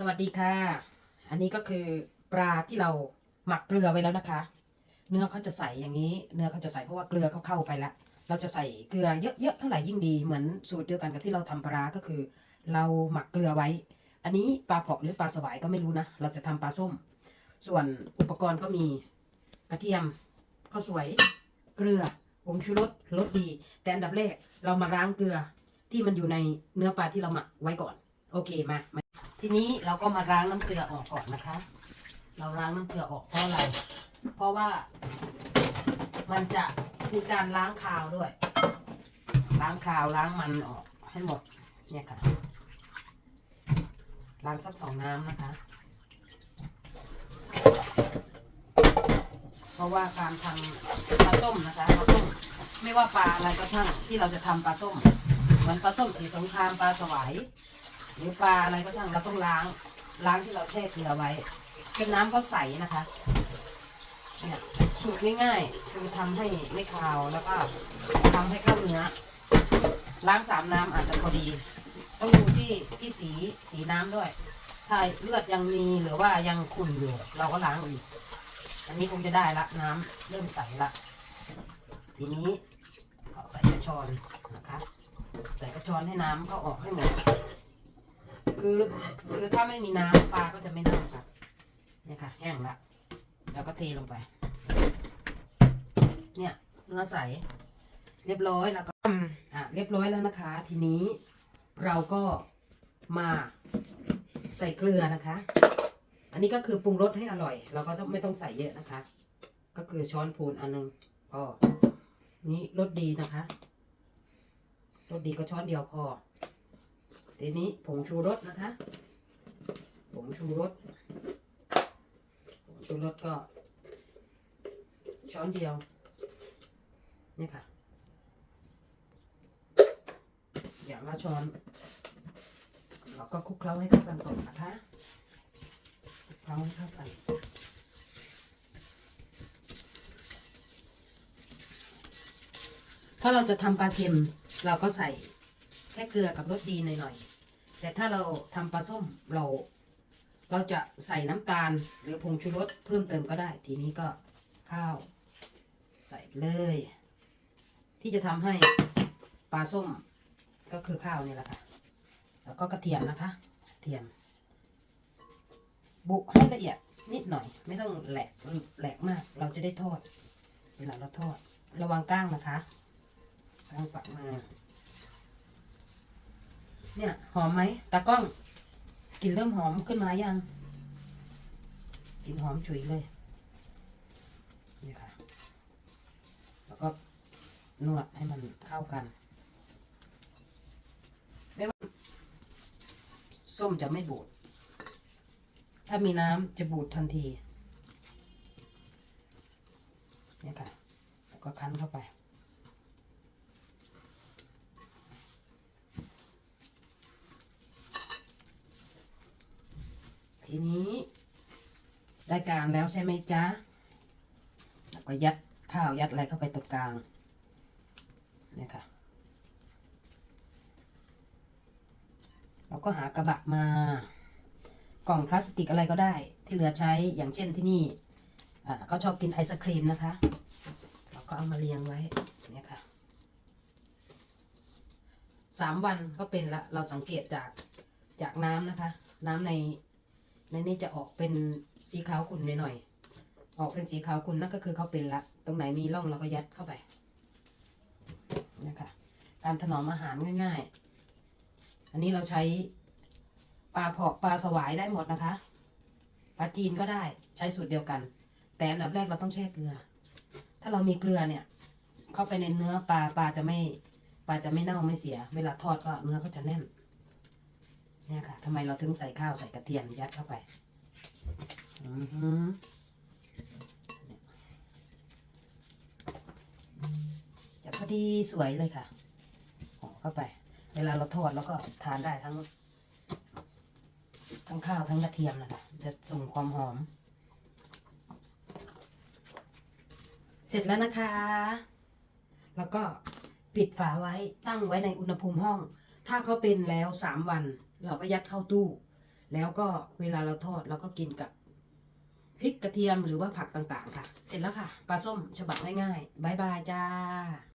สวัสดีค่ะ อันนี้ก็คือปลาที่เราหมักเกลือไว้แล้วนะคะ เนื้อเขาจะใสอย่างนี้ เนื้อเขาจะใสเพราะว่าเกลือเขาเข้าไปแล้วเราจะใส่เกลือเยอะๆเท่าไหร่ยิ่งดี เหมือนสูตรเดียวกันกับที่เราทำปลาก็คือ เราหมักเกลือไว้ อันนี้ปลาเผาะหรือปลาสวายก็ไม่รู้นะ เราจะทำปลาส้ม ส่วนอุปกรณ์ก็มีกระเทียมข้าวสวย เกลือผงชูรสรสดี แต่อันดับแรกเรามาล้างเกลือที่มันอยู่ในเนื้อปลาที่เราหมักไว้ก่อน โอเคมา ทีนี้เราก็มาล้างน้ำเกลือออกก่อนนะคะ เราล้างน้ำเกลือออกเพราะอะไร เพราะว่ามันจะมีการล้างคาวด้วย ล้างคาวล้างมันออกให้หมด เนี่ยค่ะ ล้างสักสองน้ำนะคะ เพราะว่าการทำปลาต้มนะคะปลาต้มไม่ว่าปลาอะไรก็ช่างที่เราจะทำปลาต้มเหมือนปลาต้มสีสงครามปลาสวาย หรือปลาอะไรก็ช่างเราต้องล้าง ล้างที่เราแช่เกลือไว้จนน้ำเขาใสนะคะเนี่ยสูตรง่ายๆคือทำให้ไม่คาวแล้วก็ทำให้เข้าเนื้อล้างสามน้ำอาจจะพอดี ต้องดูที่ที่สีสีน้ำด้วย ถ้าเลือดยังมีหรือว่ายังขุ่นอยู่ เราก็ล้างอีก อันนี้คงจะได้ละน้ำเริ่มใสละทีนี้เอาใส่กระชอนนะคะ ใส่กระชอนให้น้ำเขาออกให้หมด คือคือถ้าไม่มีน้ำปลาก็จะไม่เน่าค่ะเนี่ยค่ะ แห้งละแล้วก็เทลงไป เนี่ยเนื้อใส เรียบร้อยแล้วก็อะเรียบร้อยแล้วนะคะ ทีนี้เราก็มาใส่เกลือนะคะ อันนี้ก็คือปรุงรสให้อร่อย เราก็ต้องไม่ต้องใส่เยอะนะคะ ก็คือช้อนพูนอันหนึงพอนี่รสดีนะคะรสดีก็ช้อนเดียวพอ ทีนี้ผงชูรสนะคะ ผงชูรส ผงชูรสก็ ช้อนเดียว นี่ค่ะ อย่างละช้อน เราก็คลุกเคล้าให้เข้ากันก่อนนะคะคลุกเคล้าให้เข้ากันถ้าเราจะทำปลาเค็มเราก็ใส่ ค่เกลือกับรสดีหน่อยๆ แต่ถ้าเราทำปลาส้มเรา เราจะใส่น้ำตาลหรือผงชูรสเพิ่มเติมก็ได้ ทีนี้ก็ข้าว ใส่เลย ที่จะทำให้ปลาส้มก็คือข้าวนี่แหละค่ะ แล้วก็กระเทียมนะคะกระเทียม บุกให้ละเอียดนิดหน่อย ไม่ต้องแหลกแหลกมาก เราจะได้ทอด เวลาเราทอด ระวังก้างนะคะก้างปักมา เนี่ย หอมไหมตากล้องกลิ่นเริ่มหอมขึ้นมายังกลิ่นหอมฉุยเลยนี่ค่ะ แล้วก็นวดให้มันเข้ากันไม่ว่าส้มจะไม่บูด ถ้ามีน้ำจะบูดทันทีเนี่ยค่ะ แล้วก็คั้นเข้าไป ทีนี้ได้การแล้วใช่ไหมจ๊ะแล้วก็ยัดข้าวยัดอะไรเข้าไปตรงกลางเนี่ยค่ะเราก็หากระบะมากล่องพลาสติกอะไรก็ได้ ที่เหลือใช้อย่างเช่นที่นี่เขาชอบกินไอศครีมนะคะ เราก็เอามาเรียงไว้เนี่ยค่ะสามวันก็เป็นละเราสังเกตจากจากน้ำนะคะ น้ำใน ในนี้จะออกเป็นสีขาวขุ่นหน่อยๆ ออกเป็นสีขาวขุ่นนั่นก็คือเขาเป็นละ ตรงไหนมีร่องเราก็ยัดเข้าไปนะคะ การถนอมอาหารง่าย ๆ อันนี้เราใช้ปลาเผาะปลาสวายได้หมดนะคะ ปลาจีนก็ได้ใช้สูตรเดียวกัน แต่อันดับแรกเราต้องแช่เกลือ ถ้าเรามีเกลือเนี่ย เข้าไปในเนื้อปลาปลาจะไม่ปลาจะไม่เน่าไม่เสีย เวลาทอดก็เนื้อก็จะแน่น เนี่ยค่ะทำไมเราถึงใส่ข้าวใส่กระเทียมยัดเข้าไปอือหือเจะพอดีสวยเลยค่ะห่อเข้าไป เวลาเราทอดแล้วก็ทานได้ทั้ง ทั้งข้าวทั้งกระเทียมนะคะจะส่งความหอม เสร็จแล้วนะคะ แล้วก็ปิดฝาไว้ตั้งไว้ในอุณหภูมิห้อง ถ้าเขาเป็นแล้วสามวัน เราก็ยัดเข้าตู้ แล้วก็เวลาเราทอดเราก็กินกับพริกกระเทียมหรือว่าผักต่างๆ ค่ะ เสร็จแล้วค่ะปลาส้มฉบับง่ายๆบายบายจ้า